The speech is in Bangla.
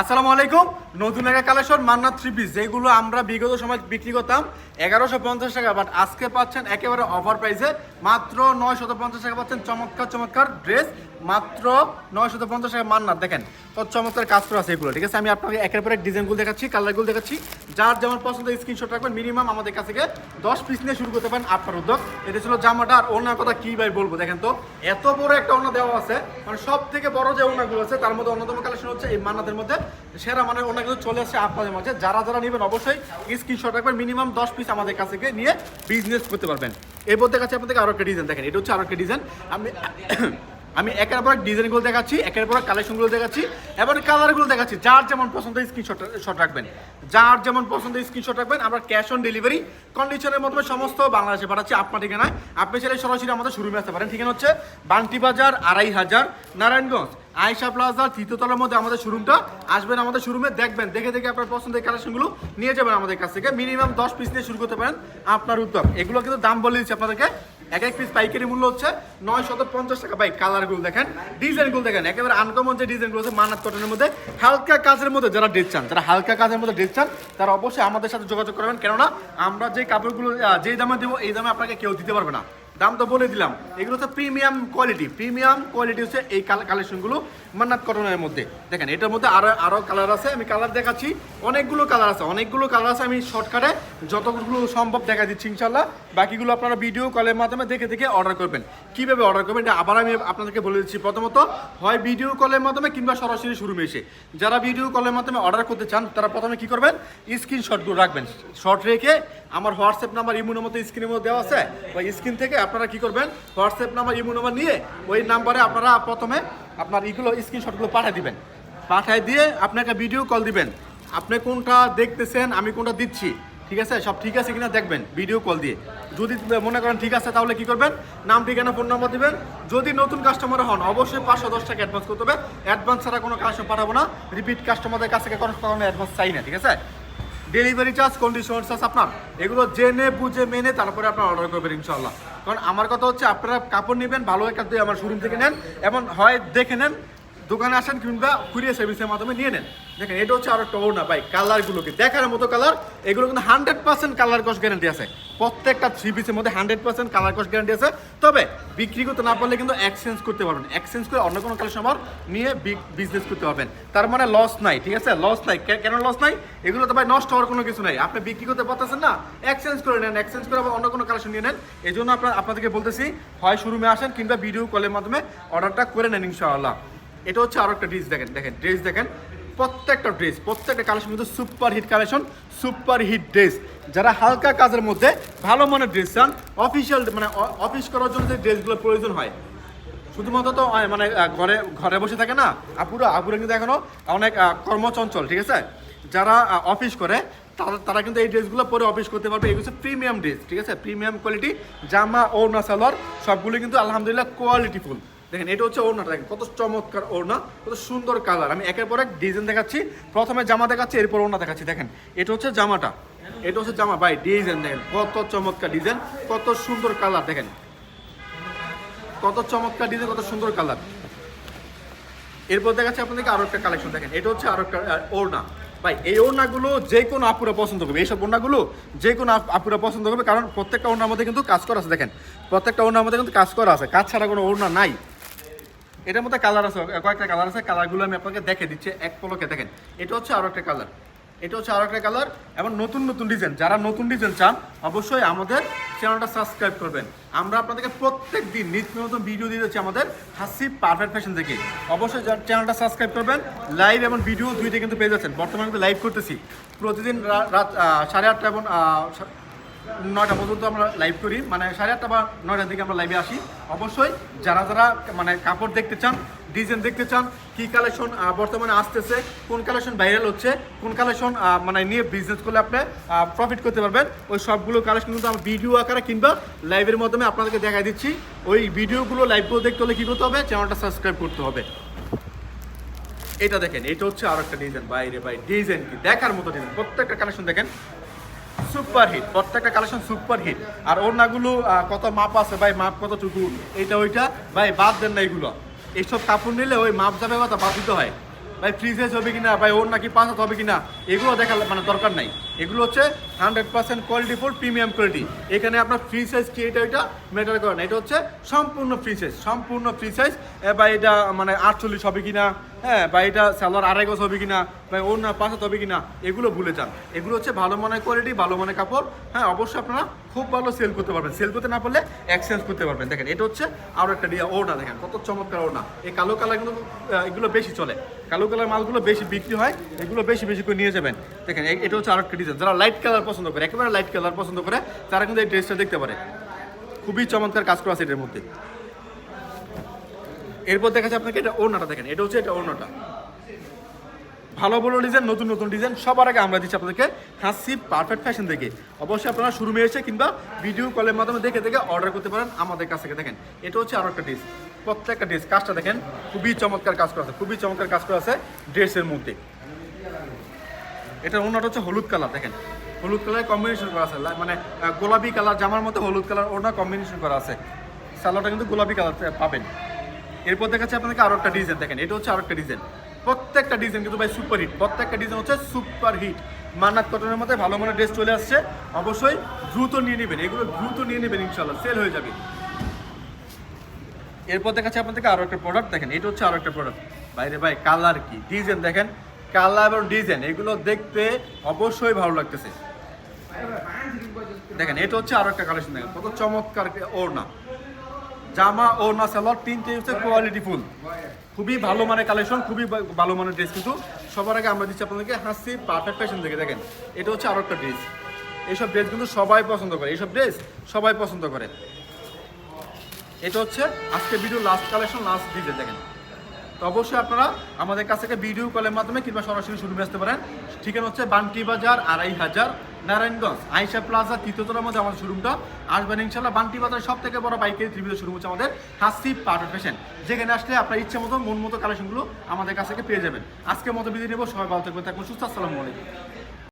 আসসালামু আলাইকুম। নতুন একটা কালেকশন মান্না থ্রি পিস যেগুলো আমরা বিগত সময় বিক্রি করতাম। এগারোশো পঞ্চাশ টাকা বাট আজকে পাচ্ছেন একেবারে অফার প্রাইসে মাত্র নয় শত পঞ্চাশ টাকা পাচ্ছেন চমৎকার চমৎকার ড্রেস মাত্র নয় শত পঞ্চাশ টাকা মান্নার দেখেন। চমৎকার কাজ করা আছে এগুলো, ঠিক আছে? আমি আপনাকে একের পর এক ডিজাইনগুলো দেখাচ্ছি কালারগুলো দেখাচ্ছি। যার যেমন পছন্দ স্ক্রিনশট রাখবেন মিনিমাম আমাদের কাছ থেকে দশ পিস নিয়ে শুরু করতে পারেন আপনার উদ্যোগ। এটা ছিল জামাটা আর ওনার কথা কি ভাই বলব, দেখেন তো? এত বড় একটা ওনা দেওয়া আছে মানে সব থেকে বড় যে ওনাগুলো আছে, তার মধ্যে অন্যতম কালেকশন হচ্ছে এই মান্নাদের মধ্যে। সেরা মানে ওনাগুলো চলে আসছে আপনাদের মাঝে। যারা যারা নেবেন অবশ্যই স্ক্রিনশট রাখবেন মিনিমাম দশ পিস আমাদের কাছ থেকে নিয়ে বিজনেস করতে পারবেন। এই বলতে কাছে আপনাদের আরও একটা ডিজাইন দেখেন, এটা হচ্ছে আরও একটা ডিজাইন আমি আমি একের পর ডিজাইনগুলো দেখাচ্ছি, একের পর কালেকশনগুলো দেখাচ্ছি, এবার কালারগুলো দেখাচ্ছি। যার যেমন পছন্দ স্ক্রিনশট শট রাখবেন। যার যেমন পছন্দ স্ক্রিনশট রাখবেন, আমরা ক্যাশ অন ডেলিভারি কন্ডিশনের মাধ্যমে সমস্ত বাংলাদেশে পাঠাচ্ছি আপনার ঠিকানায়। আপনি চাইলে সরাসরি আমাদের শোরুমে আসতে পারেন। ঠিকানা হচ্ছে বান্টি বাজার, আড়াই হাজার, নারায়ণগঞ্জ। আয়সা প্লাজার তৃতীয়তলার মধ্যে আমাদের শোরুমটা আসবেন আমাদের শোরুমে দেখবেন, দেখে দেখে আপনার পছন্দের কালেকশনগুলো নিয়ে যাবেন আমাদের কাছ থেকে। মিনিমাম দশ পিস দিয়ে শুরু করতে পারেন আপনার উদ্যোগ। এগুলো কিন্তু দাম বলে দিচ্ছি আপনাদেরকে। এক এক পিস পাইকারি মূল্য হচ্ছে নয় শত পঞ্চাশ টাকা। ভাই কালারগুলো দেখেন ডিজাইনগুলো দেখেন, একেবারে আনকমন যে ডিজাইনগুলো আছে মানাত কটনের মধ্যে, হালকা কাজের মধ্যে যারা ড্রেস চান, যারা হালকা কাজের মধ্যে ড্রেস চান, তারা অবশ্যই আমাদের সাথে যোগাযোগ করবেন। কেননা, আমরা যে কাপড়গুলো যেই দামে দেবো, এই দামে আপনাকে কেউ দিতে পারবে না। দাম তো বলে দিলাম। এগুলো হচ্ছে প্রিমিয়াম কোয়ালিটি প্রিমিয়াম কোয়ালিটি হচ্ছে এই কালেকশনগুলো মান্নাত কটনের মধ্যে। দেখেন, এটার মধ্যে আরও আরও কালার আছে, আমি কালার দেখাচ্ছি। অনেকগুলো কালার আছে, অনেকগুলো কালার আছে, আমি শর্টকাটে যতগুলো সম্ভব দেখা দিচ্ছি ইনশাল্লাহ বাকিগুলো আপনারা ভিডিও কলের মাধ্যমে দেখে দেখে অর্ডার করবেন। কীভাবে অর্ডার করবেন, এটা আবার আমি আপনাদেরকে বলে দিচ্ছি। প্রথমত, হয় ভিডিও কলের মাধ্যমে কিংবা সরাসরি শোরুমে এসে। যারা ভিডিও কলের মাধ্যমে অর্ডার করতে চান, তারা প্রথমে কি করবেন? স্ক্রিনশটগুলো রাখবেন। শর্ট রেখে আমার হোয়াটসঅ্যাপ নাম্বার ইমো মতো স্ক্রিনের মধ্যে দেওয়া আছে। ওই স্ক্রিন থেকে আপনারা কি করবেন? হোয়াটসঅ্যাপ নাম্বার, ইমো নাম্বার নিয়ে ওই নাম্বারে আপনারা প্রথমে আপনার ইগুলো স্ক্রিনশটগুলো পাঠিয়ে দিবেন। পাঠিয়ে দিয়ে আপনাকে ভিডিও কল দিবেন। আপনি কোনটা দেখতেছেন, আমি কোনটা দিচ্ছি, ঠিক আছে? সব ঠিক আছে কিনা দেখবেন ভিডিও কল দিয়ে। যদি মনে করেন ঠিক আছে, তাহলে কি করবেন? নাম, ঠিকানা ফোন নাম্বার দিবেন। যদি নতুন কাস্টমার হন, অবশ্যই পাঁচশো দশ টাকা অ্যাডভান্স করতে হবে। অ্যাডভান্স ছাড়া কোনো কাস্টমার পাঠাবো না। রিপিট কাস্টমারদের কাছ থেকে কোনো কোনো অ্যাডভান্স চাই না, ঠিক আছে? ডেলিভারি চার্জ কন্ডিশন চার্জ আপনার। এগুলো জেনে, বুঝে, মেনে তারপরে আপনার অর্ডার করবেন ইনশাল্লাহ কারণ আমার কথা হচ্ছে আপনারা কাপড় নেবেন, ভালো একটা আমার শোরুম থেকে নেন, এবং হয় দেখে নেন। দোকানে আসেন কিংবা কুরিয়ার সার্ভিসের মাধ্যমে নিয়ে নেন। দেখেন, এটা হচ্ছে আরও একটা ভাই কালারগুলোকে দেখার মতো কালার এগুলো কিন্তু হান্ড্রেড পার্সেন্ট কালার কস গ্যারান্টি আছে। প্রত্যেকটা থ্রি পিসের মধ্যে হান্ড্রেড পার্সেন্ট কালার কস গ্যারান্টি আছে। তবে বিক্রি করতে না পারলে কিন্তু এক্সচেঞ্জ করতে পারবেন এক্সচেঞ্জ করে অন্য কোনো কালেকশন আবার নিয়ে বিজনেস করতে পারবেন। তার মানে লস নাই, ঠিক আছে? লস নাই। কেন লস নাই? এগুলো তো ভাই নষ্ট হওয়ার কোনো কিছু নাই। আপনি বিক্রি করতে পারতেছেন না এক্সচেঞ্জ করে নেন। এক্সচেঞ্জ করে আবার অন্য কোনো কালেকশন নিয়ে নেন। এই জন্য আপনার আপনাদেরকে বলতেছি, হয় শোরুমে আসেন কিংবা ভিডিও কলের মাধ্যমে অর্ডারটা করে নেন ইনশাআল্লাহ। এটা হচ্ছে আরও একটা ড্রেস দেখেন দেখেন ড্রেস দেখেন। প্রত্যেকটা ড্রেস প্রত্যেকটা কালেকশন কিন্তু super hit collection super hit dress যারা হালকা কাজের মধ্যে ভালো মানের ড্রেস চান অফিসিয়াল মানে অফিস করার জন্য যে ড্রেসগুলো প্রয়োজন হয়। শুধুমাত্র তো মানে ঘরে ঘরে বসে থাকে না, আপুরা আপুরা কিন্তু এখনও অনেক কর্মচঞ্চল, ঠিক আছে? যারা অফিস করে, তারা তারা কিন্তু এই ড্রেসগুলো পরে অফিস করতে পারবে। এগুলো প্রিমিয়াম ড্রেস ঠিক আছে? প্রিমিয়াম কোয়ালিটি জামা ওড়না সালোয়ার, সবগুলো কিন্তু আলহামদুলিল্লাহ কোয়ালিটি ফুল দেখেন, এটা হচ্ছে ওড়নাটা, দেখেন, কত চমৎকার ওড়না, কত সুন্দর কালার আমি একের পর এক ডিজাইন দেখাচ্ছি। প্রথমে জামা দেখাচ্ছি, এরপর ওড়না দেখাচ্ছি। দেখেন, এটা হচ্ছে জামাটা। এটা হচ্ছে জামা, ভাই ডিজাইন দেখেন, কত চমৎকার ডিজাইন কত সুন্দর কালার দেখেন। কত চমৎকার ডিজাইন কত সুন্দর কালার এরপর দেখাচ্ছি আপনাদেরকে আরও একটা কালেকশন দেখেন, এটা হচ্ছে আরও একটা ওড়না। ভাই, এই ওড়নাগুলো যে কোনো আপুরা পছন্দ করবে। এইসব ওড়নাগুলো যে কোনো আপ- আপুরা পছন্দ করবে, কারণ প্রত্যেকটা ওড়নার মধ্যে কিন্তু কাজ করা আছে। দেখেন, প্রত্যেকটা ওড়নার মধ্যে কিন্তু কাজ করা আছে। কাজ ছাড়া কোনো ওড়না নাই। এটার মধ্যে কালার আছে কয়েকটা কালার আছে কালারগুলো আমি আপনাকে দেখে দিচ্ছি, এক পলকে দেখেন। এটা হচ্ছে আরও একটা কালার এটা হচ্ছে আরও একটা কালার এবং নতুন নতুন ডিজাইন যারা নতুন ডিজাইন চান, অবশ্যই আমাদের চ্যানেলটা সাবস্ক্রাইব করবেন। আমরা আপনাদেরকে প্রত্যেক দিন নিত্য নতুন ভিডিও দিয়ে যাচ্ছি আমাদের হাসি পারফেক্ট ফ্যাশন থেকে অবশ্যই চ্যানেলটা সাবস্ক্রাইব করবেন লাইভ এবং ভিডিও দুইটা কিন্তু পেয়ে যাচ্ছেন। বর্তমানে কিন্তু লাইভ করতেছি। প্রতিদিন রাত সাড়ে আটটা এবং নয়টা পর্যন্ত আমরা লাইভ করি। মানে সাড়ে আটটা বা নয়টার দিকে আমরা লাইভে আসি। অবশ্যই যারা যারা মানে কাপড় দেখতে চান ডিজাইন দেখতে চান, কি কালেকশন বর্তমানে আসতেছে, কোন কালেকশন ভাইরাল হচ্ছে, কোন কালেকশন মানে নিয়ে বিজনেস করলে আপনি প্রফিট করতে পারবেন, ওই সবগুলো কালেকশন কিন্তু আমরা ভিডিও আকারে কিংবা লাইভের মাধ্যমে আপনাদেরকে দেখাই দিচ্ছি। ওই ভিডিওগুলো লাইভগুলো দেখতে হলে কী করতে হবে? চ্যানেলটা সাবস্ক্রাইব করতে হবে। এটা দেখেন, এটা হচ্ছে আরও একটা ডিজাইন বাইরে ভাই ডিজাইন কি? দেখার মতো ডিজাইন প্রত্যেকটা কালেকশন দেখেন। সুপার হিট, প্রত্যেকটা কালেকশন সুপার হিট। আর ওড়নাগুলো কত মাপ আছে ভাই, মাপ কতটুকু এইটা ওইটা, ভাই, বাদ দেন না এগুলো। এইসব কাপড় নিলে ওই মাপ যাবে কথা বাদ দিতে হয়। ভাই ফ্রিজেজ হবে কিনা, ভাই ওর নাকি পাঁচ হবে কিনা, এগুলো দেখার মানে দরকার নাই। এগুলো হচ্ছে hundred percent quality full premium quality এখানে আপনার ফ্রি সাইজ কি এটা এটা ম্যাটার করে না। এটা হচ্ছে সম্পূর্ণ ফ্রি সাইজ সম্পূর্ণ ফ্রি সাইজ বা এটা মানে আটচল্লিশ হবে কিনা? হ্যাঁ বা এটা স্যালোয়ার আড়াই গজ হবে বা ওর না পাঁচ হাত হবে কিনা? এগুলো ভুলে যান। এগুলো হচ্ছে ভালো মানের কোয়ালিটি ভালো মানের কাপড়। হ্যাঁ অবশ্যই আপনারা খুব ভালো সেল করতে পারবেন। সেল করতে না পারলে এক্সচেঞ্জ করতে পারবেন। দেখেন, এটা হচ্ছে আরও একটা ডিয়া ওড়না, দেখেন, কত চমৎকার ওড়না। এই কালো কালার কিন্তু এগুলো বেশি চলে। কালো কালার মালগুলো বেশি বিক্রি হয়, এগুলো বেশি বেশি করে নিয়ে যাবেন। দেখেন এটা হচ্ছে আরও একটা ডিজাইন যারা লাইট কালার পছন্দ করে, একেবারে লাইট কালার পছন্দ করে, তারা কিন্তু এই ড্রেসটা দেখতে পারে। খুবই চমৎকার কাজ করা আছে এটার মধ্যে। এরপর দেখা যাচ্ছে আপনাকে এটা ওড়নাটা দেখেন। এটা হচ্ছে এটা ওড়নাটা। ভালো ভালো ডিজাইন নতুন নতুন ডিজাইন সবার আগে আমরা দিচ্ছি আপনাদেরকে হাসি পারফেক্ট ফ্যাশন থেকে অবশ্যই আপনারা শোরুমে এসে কিংবা ভিডিও কলের মাধ্যমে দেখে দেখে অর্ডার করতে পারেন আমাদের কাছ থেকে। দেখেন, এটা হচ্ছে আরও একটা ড্রেস প্রত্যেকটা ড্রেস কাজটা দেখেন, খুবই চমৎকার কাজ করা আছে, খুবই চমৎকার কাজ করা আছে ড্রেসের মধ্যে। এটা অন্যটা হচ্ছে হলুদ কালার, দেখেন। হলুদ কালার কম্বিনেশন করা আছে। মানে গোলাপি কালার, জামার মধ্যে হলুদ কালার ওটা কম্বিনেশন করা আছে। সালোয়ারটা কিন্তু গোলাপি কালার পাবেন। এরপর দেখাচ্ছে আপনাকে আরও একটা ডিজাইন দেখেন, এটা হচ্ছে আরও একটা ডিজাইন প্রত্যেকটা ডিজাইন কিন্তু ভাই সুপার হিট প্রত্যেকটা ডিজাইন হচ্ছে সুপার হিট মান্নাত কটনের মধ্যে ভালো মানের ড্রেস চলে আসছে। অবশ্যই দ্রুত নিয়ে নেবেন। এগুলো দ্রুত নিয়ে নেবেন ইনশাল্লাহ সেল হয়ে যাবে। এরপর দেখাচ্ছে আপনাদেরকে আরও একটা প্রোডাক্ট দেখেন, এটা হচ্ছে আরও একটা প্রোডাক্ট বাইরে ভাই কালার কি? ডিজাইন দেখেন। কালার এবং ডিজাইন, এগুলো দেখতে অবশ্যই ভালো লাগতেছে। দেখেন, এটা হচ্ছে আরও একটা কালেকশন দেখেন, কত চমৎকার ওড়না। জামা, ওড়না, সালোয়ার, তিনটে হচ্ছে কোয়ালিটি ফুল খুবই ভালো মানের কালেকশন খুবই ভালো মানের ড্রেস কিন্তু। সবার আগে আমরা দিচ্ছি আপনাদেরকে হাসি পারফেক্ট ফ্যাশন থেকে দেখেন। এটা হচ্ছে আরও একটা ড্রেস এইসব ড্রেস কিন্তু সবাই পছন্দ করে। এইসব ড্রেস সবাই পছন্দ করে। এটা হচ্ছে আজকে ভিডিও লাস্ট কালেকশন লাস্ট ডিজে দেখেন। তো অবশ্যই আপনারা আমাদের কাছ থেকে ভিডিও কলের মাধ্যমে কিংবা সরাসরি শুরু আসতে পারেন ঠিকানা হচ্ছে বান্টি বাজার, আড়াই হাজার, নারায়ণগঞ্জ আইসা প্লাজা তৃতীয়তলার মধ্যে আমাদের শোরুমটা। আসবেন ইনশাল্লাহ বান্টি বাজার সব থেকে বড় বাইকের ত্রিবিধ শোরুম হচ্ছে আমাদের হাসি পার্ট ফ্যাশন যেখানে আসলে আপনার ইচ্ছে মতো মন মতো কালেকশনগুলো আমাদের কাছ থেকে পেয়ে যাবেন। আজকের মতো বিদায় নেব, সবাই ভালো থাকবেন থাকবেন, সুস্থ, আসসালামু আলাইকুম।